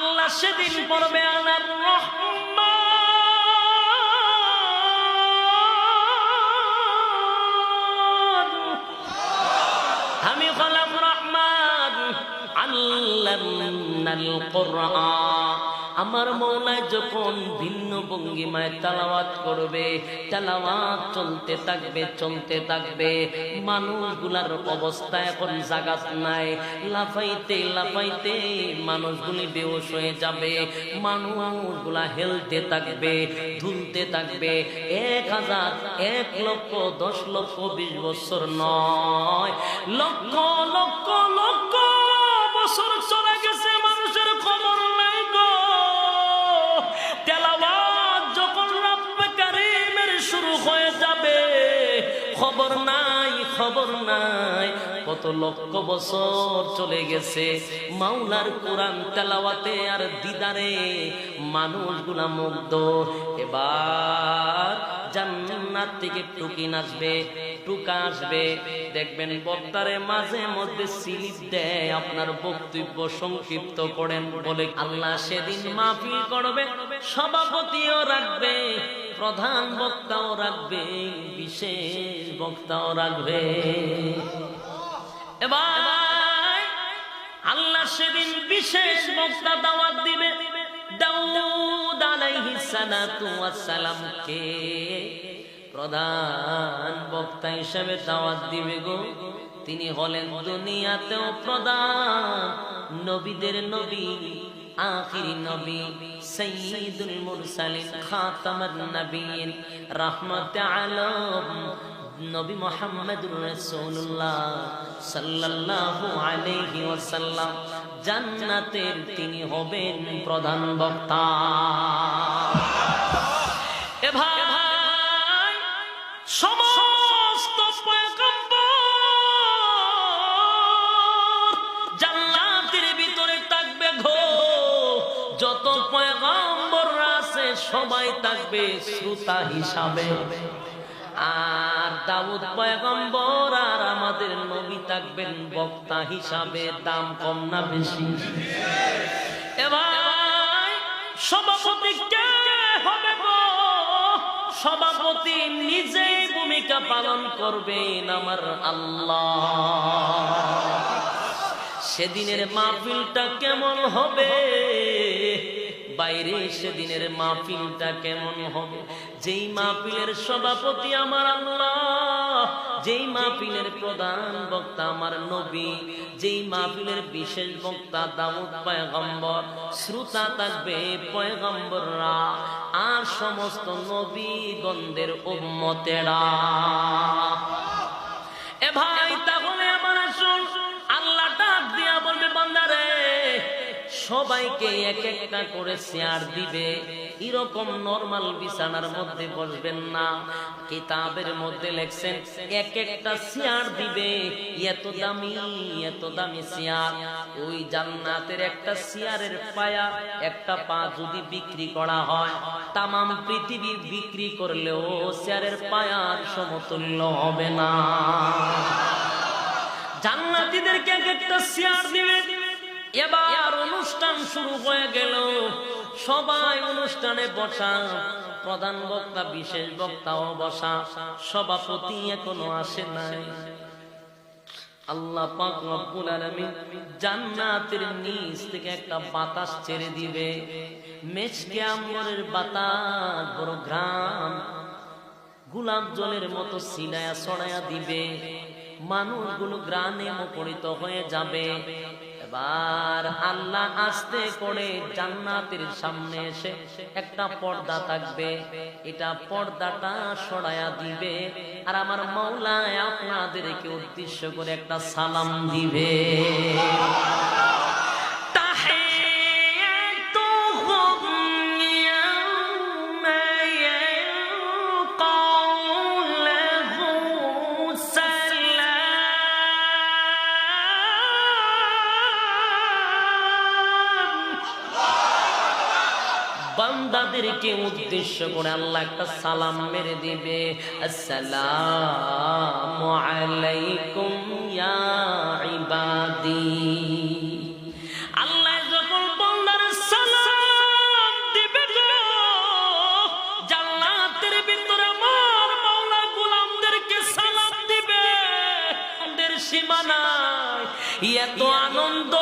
আল্লাহ সেদিন পড়বে আনার রহমান আমি হলাম রহমান আল্লাহ কোরআন। আমার মৌলায় যখন ভিন্ন ভঙ্গিমায় তালাওয়াত করবে, তালাওয়াত চলতে থাকবে চলতে থাকবে, মানুষগুলার অবস্থা এখন জাগাত নাই। লাফাইতে লাফাইতে মানুষগুলি বেউস হয়ে যাবে, মানুষগুলা হেলতে থাকবে, ধুলতে থাকবে। এক হাজার এক লক্ষ, দশ লক্ষ, বিশ বছর নয়, লক্ষ লক্ষ লক্ষ কত লক্ষ বছর চলে গেছে। মাওলার কোরআন তেলাওয়াতে আর দিদারে মানুষগুলা মুগ্ধ। এবার জান্নাত থেকে টুকি নাচবে টুকা আসবে। দেখবেন বক্তারে মাঝে মধ্যে স্লিপ দেয়, আপনার বক্তব্য সংক্ষিপ্ত করেন বলে আল্লাহ সেদিন মাহফিল করবে, সভাপতিও রাখবে, প্রধান বক্তাও রাখবে, বিশেষ বক্তাও রাখবে। এবার আল্লাহ সেদিন বিশেষ বক্তা দাওয়াত দিবে। দাউদ আলাইহিস সালাতু ওয়াস সালামকে প্রধান বক্তা হিসেবে দাওয়াত দিবে গো। তিনি হলেন দুনিয়াতেও প্রধান নবীদের নবী, আখিরি নবী সৈয়দুল মুরসালিন খাতামুন নবীন, রাহমাত আলম নবী মোহাম্মদুর রাসূলুল্লাহ সাল্লাল্লাহু আলাইহি ওয়াসাল্লাম জান্নাতের তিনি হবেন প্রধান বক্তা। এ ভাই, সমস্ত পয়গম্বর জান্নাতের ভিতরে থাকবে ঘো যত পয়গম্বর আছে, সবাই থাকবে শ্রোতা হিসাবে। আর দাউদ পয়গম্বর আর আমাদের নবী থাকবেন বক্তা হিসাবে দাম কম না বেশি। এবার সভাপতি কে হবে গো? সভাপতি নিজেই ভূমিকা পালন করবেন আমার আল্লাহ। সেদিনের মাহফিলটা কেমন হবে? বাইরে সেদিনের মাহফিলটা কেমন হবে? যেই মাহফিলের সভাপতি আমার আল্লাহ যেই মাহফিলের প্রধান বক্তা আমার নবী যেই মাহফিলের বিশেষ বক্তা দাউদ পয়গম্বর শ্রোতা থাকবে পয়গম্বররা আর সমস্ত নবীগণদের উম্মতেরা। এ ভাই তাহলে সবাইকে এক একটা করে শেয়ার দিবে। এরকম নরমাল বিছানার মধ্যে বসবেন না। কিতাবের মধ্যে লেখছেন, এক একটা শেয়ার দিবে। এত দামি এত দামি শেয়ার। ওই জান্নাতের একটা শেয়ারের পায়া, একটা পা যদি বিক্রি করা হয়, তামাম পৃথিবী বিক্রি করলেও শেয়ারের পায়ার সমতুল্য হবে না। জান্নাতীদেরকে এক একটা শেয়ার দিবে। এবার অনুষ্ঠান শুরু হয়ে গেল। সবাই অনুষ্ঠানে বসা। প্রধান বক্তা, বিশেষ বক্তাও বসা। সভাপতি এখনও আসে নাই। আল্লাহ জান্নাতের নিচ থেকে একটা বাতাস ছেড়ে দিবে। মেচকে আম্বরের বাতাস, বড় গ্রাম গোলাপ জলের মতো সিনায়া ছড়ায়া দিবে। মানুষগুলো গ্রামে মুখরিত হয়ে যাবে। এবার আল্লাহ আসতে করে জান্নাতের সামনে এসে একটা পর্দা থাকবে। এটা পর্দাটা সরায়া দিবে। আর আমার মৌলায় আপনাদেরকে উদ্দেশ্য করে একটা সালাম দিবে। আমাদেরকে উদ্দেশ্য করে আল্লাহ একটা সালাম মেরে দিবে। আসসালাম যখন ভিতরে আমার এত আনন্দ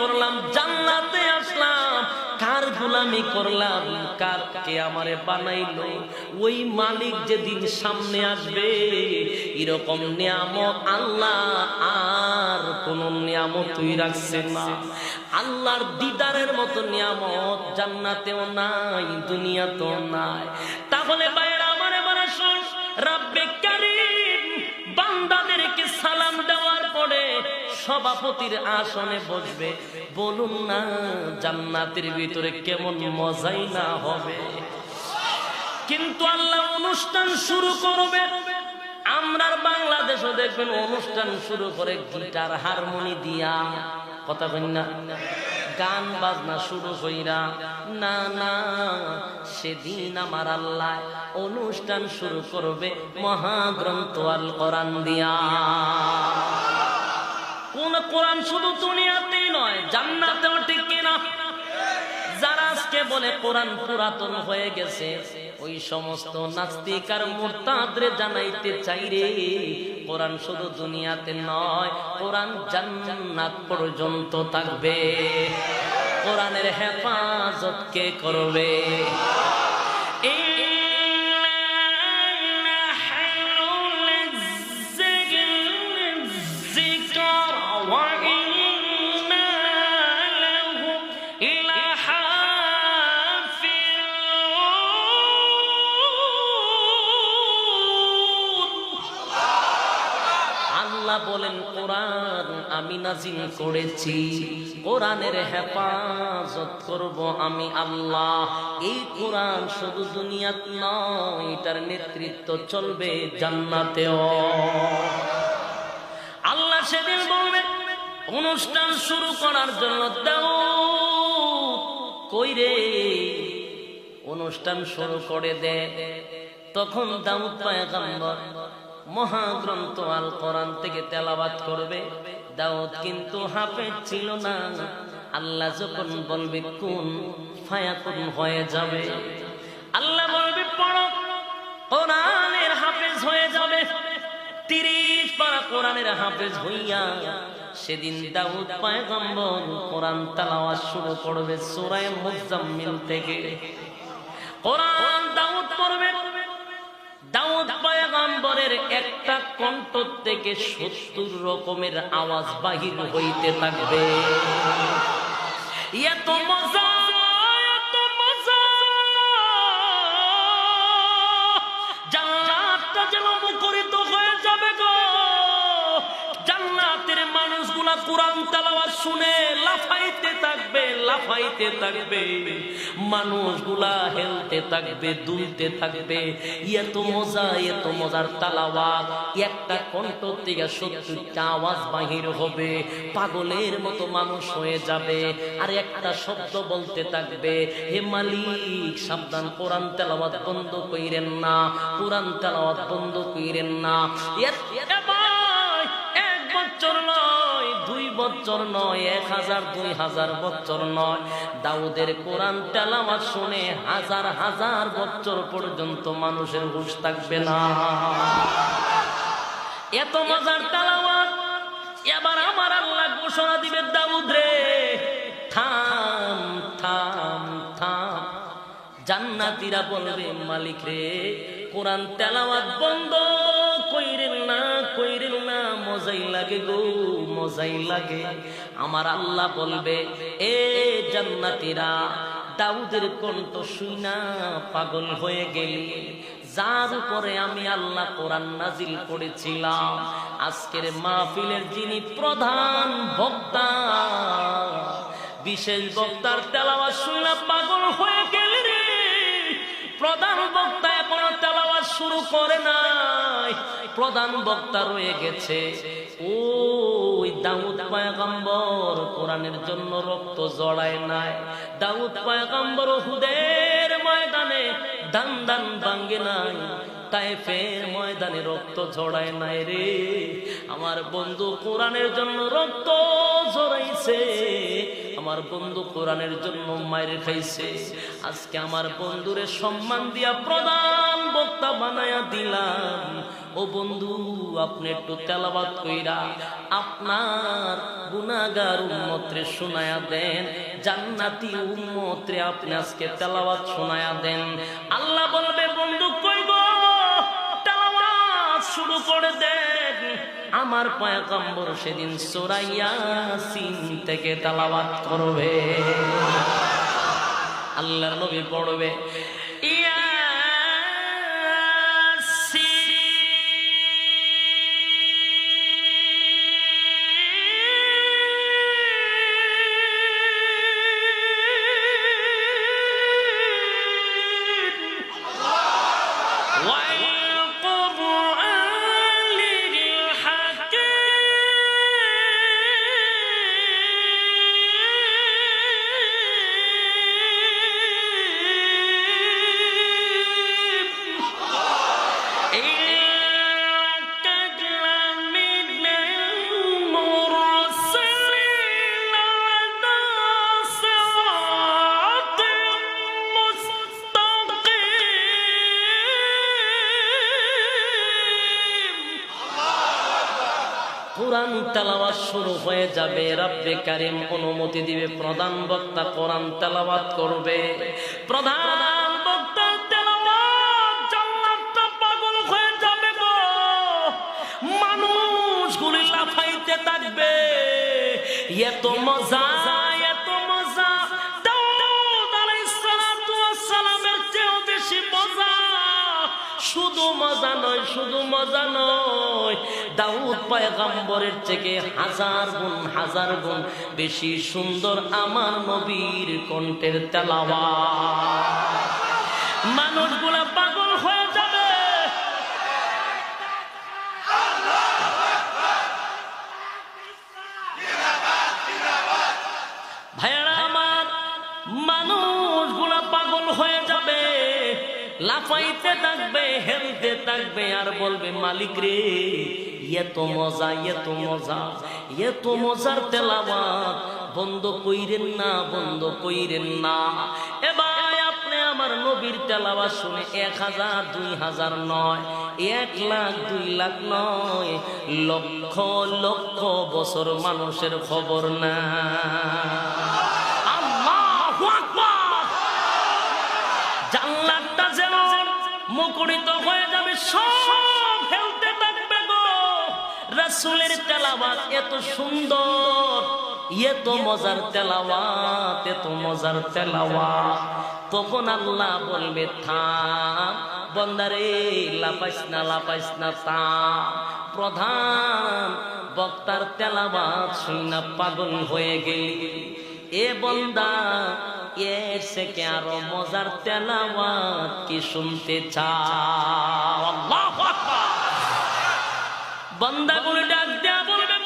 করলাম, জান্নাতে আসলাম। কার গুলামি করলাম? কার কে আমারে বানাইলো? ওই মালিক যেদিন সামনে আসবে, এরকম নিয়ামত আল্লাহ আর কোন নিয়ামত তুই রাখছেন না। আল্লাহর দিদারের মতো নিয়ামত জান্নাতেও নাই, দুনিয়াতেও নাই। তাহলে বাইরে আমার এবার শোন সভাপতির আসনে বসবে। বলুন না, জান্নাতের ভিতরে কেমন মজাই না হবে। কিন্তু আল্লাহ অনুষ্ঠান শুরু করবে। আমরার বাংলাদেশও দেখবেন অনুষ্ঠান শুরু করে গিটার হারমোনি দিয়া। কথা না? গান বাজনা শুরু কইরা, না না, সেদিন আমার আল্লাহ অনুষ্ঠান শুরু করবে মহাগ্রন্থ আল কোরআন দিয়া। কোন কোরআন শুধু দুনিয়াতেই নয়, জান্নাতেও ঠিক কিনা? যারা আজকে বলে কোরআন পুরাতন হয়ে গেছে, ওই সমস্ত নাস্তিক আর মুরতাদরে জানাইতে চাই রে, কোরআন শুধু দুনিয়াতে নয়, কোরআন জান্নাত পর্যন্ত থাকবে। কোরআনের হেফাজত কে করবে? নাজিল করেছি। কোরআনের হেফাজত করব আমি আল্লাহ। এই কোরআন শুধু দুনিয়াত নয়, এটার নেতৃত্ব চলবে জান্নাতেও। আল্লাহ সেদিন বলবেন, অনুষ্ঠান শুরু করার জন্য দাও। কই রে অনুষ্ঠান শুরু করে দে। তখন দাউদ পায়গাম্বর মহাগ্রন্থ আল কোরআন থেকে তেলাবাত করবে। দাউদ কিন্তু হাফেজ ছিল না। আল্লাহ যখন বলবে, কোন ফায়াকুন হয়ে যাবে? আল্লাহ বলবে, পড়ো, কোরআনের হাফেজ হয়ে যাবে। তিরিশ পারা কোরআনের হাফেজ হইয়া সেদিন দাউদ পায়গম্বর কোরআন তালাওয়াত শুরু করবে সূরায়ে মুজাম্মিল থেকে। কোরআন দাউদ পড়বে পয়গম্বরের একটা কণ্ঠ থেকে সত্তর রকমের আওয়াজ বাহির হইতে থাকবে। এত মজা! তেলাওয়াত শুনে লাফাইতে থাকবে লাফাইতে থাকবে। মানুষগুলা হেলতে থাকবে, দুলতে থাকবে। এত মজা, এত মজার তালাওয়াত। একটা কণ্ঠ থেকে সত্তরটা আওয়াজ বাহির হবে। পাগলের মতো মানুষ হয়ে যাবে। আর একটা শব্দ বলতে থাকবে, হে মালিক, সাবধান, কোরআন তেলাওয়াত বন্ধ কইরেন না, কোরআন তেলাওয়াত বন্ধ কইরেন না। এক বছর দুই বছর নয়, এক হাজার, দুই হাজার বছর নয়। দাউদের কোরআন তেলাওয়াত শুনে হাজার হাজার বছর পর্যন্ত মানুষের হুশ থাকবে না। এত মজার তেলাওয়াত, এবার আমার আল্লাহ ঘোষণা দিবে দাউদ রে। থাম থাম থাম। জান্নাতিরা বলবে, মালিক রে, কোরআন তেলাওয়াত বন্ধ। কইরেন না, মজাই লাগে গো, মজাই লাগে। আমার আল্লাহ বলবে, এ জান্নাতীরা, দাউদের কণ্ঠ শুইনা পাগল হয়ে গেলি। যার উপরে আমি আল্লাহ কোরআন নাজিল করেছিলাম, আজকের মাহফিলের যিনি প্রধান বক্তা, বিশেষ বক্তার তেলাওয়াত শুইনা পাগল হয়ে গেলি রে। প্রধান বক্তা এখনও তেলাওয়াত শুরু করে নাই। প্রধান বক্তা রয়ে গেছে। ওই দাউদ পয়গম্বর কোরআনের জন্য রক্ত জড়ায় নাই। দাউদ পয়গম্বর হুদের ময়দানে দান দান ভাঙ্গে নাই। তাইফের ময়দানে রক্ত ঝড়ায় নাই রে। আমার বন্ধু কোরআনের জন্য রক্ত ঝরাইছে। আমার বন্ধু কোরআনের জন্য মায়ের খাইছে। আজকে আমার বন্ধুরে সম্মান দিয়া প্রধান বক্তা বানায়া দিলাম। ও বন্ধু, আপনি একটু তেলাবাদ কইরা আপনার গুনাগার উন্মত্রে শোনায়া দেন, জান্নাতি উন্মত্রে আপনি আজকে তেলাবাদ শোনায়া দেন। আল্লাহ বলবে, বন্ধু কইব শুরু করে দেন। আমার পয়গম্বর সেদিন সোরাইয়া সিন থেকে তেলাওয়াত করবে। আল্লাহর নবী পড়বে কোরআন তেলাওয়াত শুরু হয়ে যাবে। রাব্বে কারিম অনুমতি দিবে, প্রধান বক্তা কোরআন তেলাওয়াত করবে। প্রধান বক্তা তেলাওয়াত পাগল হয়ে যাবে গো। মানুষগুলি লাফাইতে থাকবে। এত মজা শুধু মজা নয়, শুধু মজা নয়। দাউদ পায়গাম্বরের থেকে হাজার গুণ হাজার গুণ বেশি সুন্দর আমার নবীর কণ্ঠের তেলাওয়া মানুষগুলা লাফাইতে থাকবে, হেলতে থাকবে, আর বলবে, মালিক রে, এত মজা এত মজা, এত মজার তেলাওয়াত, বন্ধ কইরেন না, বন্ধ কইরেন না। এবার আপনি আমার নবীর তেলাওয়া শুনে এক হাজার, দুই হাজার নয়, এক লাখ, দুই লাখ নয়, লক্ষ লক্ষ বছর মানুষের খবর না আল্লাহু আকবার জান্নাতটা যেন মুখরিত হয়ে যাবে, সব ফেলতে থাকবে গো। রাসূলের তেলাওয়াত এত সুন্দর, এত মজার তেলাওয়াত, এত মজার তেলাওয়াত। তখন আল্লাহ বলবে, থাম। বন্দারে লাপাইস না লাপাইস না তা প্রধান বক্তার তেলাওয়াত শুই না পাগল হয়ে গেলি। এ বন্দা এর থেকে আরও মজার তেলাওয়াত কি শুনতে চাও? বান্দা গুলো ডাক দেয়া বলবে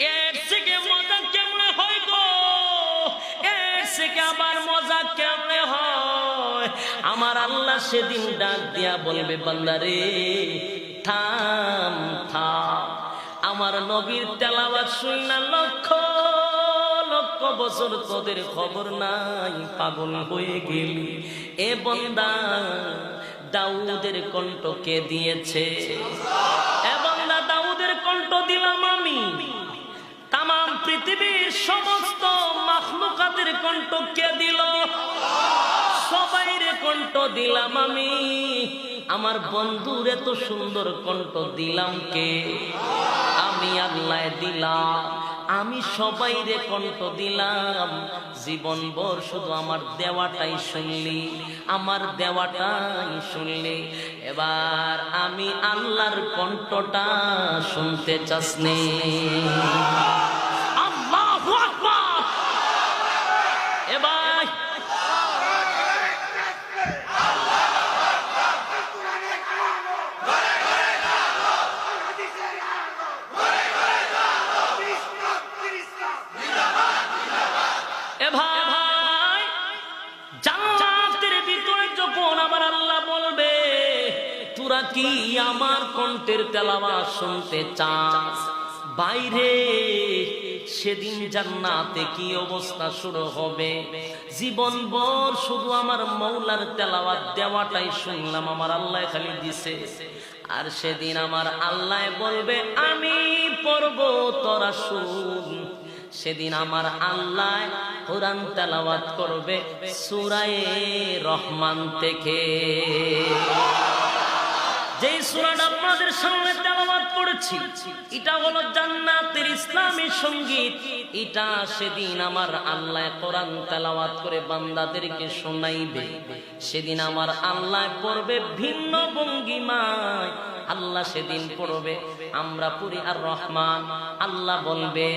এর মজা কেমনে হয় গো? এর থেকে আবার মজা কেমনে হয়? আমার আল্লাহ সেদিন ডাক দিয়া বলবে বান্দারে থাম থাম। আমার নবীর শুই না লক্ষ লক্ষ বছর তোদের খবর নাই, পাগল হয়ে গেলি। এ বন্দা দাউদের কণ্ঠ কে দিয়েছে? দাউদের কণ্ঠ দিলাম আমি। পৃথিবীর সমস্ত সবাইরে কণ্ঠ দিলাম আমি। আমার বন্ধুর এত সুন্দর কণ্ঠ দিলাম কে? আমি আল্লাহ দিলাম, আমি সবাই রে কণ্ঠ দিলাম। জীবন ভর শুধু আমার দেওয়াটাই শুনলি, আমার দেওয়াটাই শুনলি। এবার আমি আল্লাহর কণ্ঠটা শুনতে চাসনি। তোরা কি আমার কণ্ঠের তেলাওয়াত শুনতে চাস বাইরে, সেদিন জান্নাতে কি অবস্থা শুরু হবে? জীবন ভর শুধু আমার মৌলার তেলাওয়াত দেওয়াটাই শুনলাম, আমার আল্লাহ খালি দিছে। আর সেদিন আমার আল্লাহ বলবে, আমি পড়ব তোরা শুন। সেদিন আমার আল্লাহ কোরআন তেলাওয়াত করবে, সুরায়ে রহমান থেকে। যেই সুরাটা আপনাদের সামনে তেলাওয়াত করেছি, এটা হলো জান্নাতের ইসলামী সংগীত। এটা সেদিন আমার আল্লাহ কোরআন তেলাওয়াত করে বান্দাদেরকে শোনাইবে। সেদিন আমার আল্লাহ পড়বে ভিন্ন ভঙ্গিমায়। আল্লাহ সেদিন পড়বে আমরা পুরি আর রহমান। আল্লাহ বলবে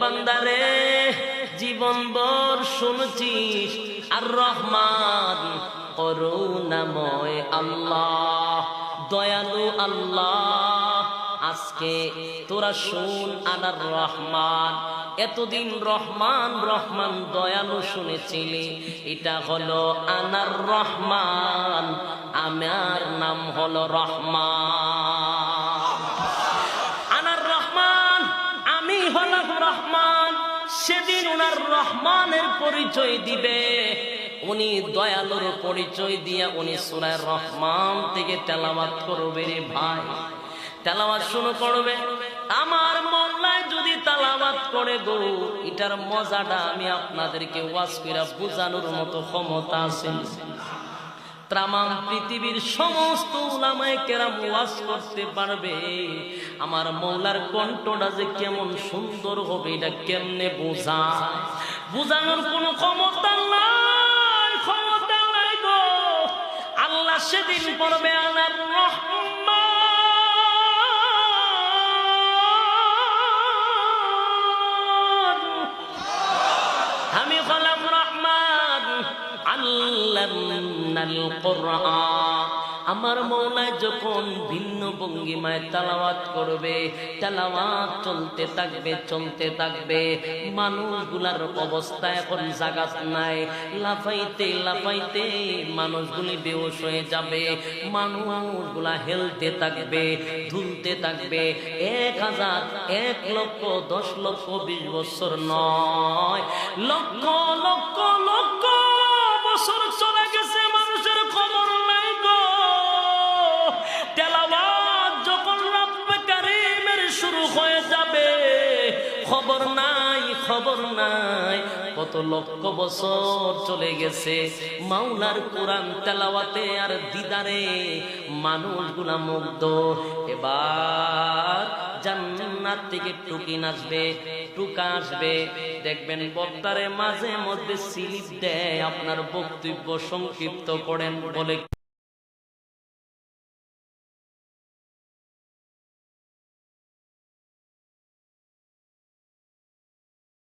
বান্দারে, জীবন বর শুনছিস, আর রহমান করুণাময় আল্লাহ, দয়ালু আল্লাহ, আজকে তোরা শুন আনার রহমান। এতদিন রহমান রহমান, দয়ালু শুনেছিলি, এটা হলো আনার রহমান, আমার নাম হলো রহমান। ওনার রহমানের পরিচয় দিবে। উনি দয়ালুর পরিচয় দিয়ে উনি সুরায় রহমান থেকে তেলাওয়াত করবে রে ভাই। তেলাওয়াত শুরু করবে? আমার মল্লায় যদি তালাবাত করে গো, এটার মজাটা আমি আপনাদেরকে ওয়াজ করে বোঝানোর মতো ক্ষমতা আছে। তামাম পৃথিবীর সমস্ত উলামায়ে কেরাম ওয়াজ করতে পারবে। আমার মৌলার কণ্ঠটা যে কেমন সুন্দর হবে, এটা কেমনে বোঝা বোঝানোর কোনো ক্ষমতা নাই ক্ষমতা নাই গো। আল্লাহ সেদিন পড়বে আনার আমি হলাম রহমান আল্লাহ আমার যখন ভিন্ন ভঙ্গিমায় তালাওয়াত করবে, তালাওয়াত চলতে থাকবে চলতে থাকবে, মানুষগুলার অবস্থা এখন জাগাত নাই। লাফাইতে লাফাইতে মানুষগুলি বেউস হয়ে যাবে, মানুষগুলা হেলতে থাকবে, ধুলতে থাকবে। এক হাজার এক লক্ষ, দশ লক্ষ, বিশ বছর নয়, লক্ষ লক্ষ লক্ষ খবর নাই খবর নাই। কত লক্ষ বছর চলে গেছে। মাওলার কোরআন তেলাওয়াতে আর দিদারে মানুষগুলা মুগ্ধ। এবার জান্নাত থেকে টুকি নাচবে টুকা আসবে। দেখবেন বক্তারে মাঝে মধ্যে স্লিপ দেয়, আপনার বক্তব্য সংক্ষিপ্ত করেন বলে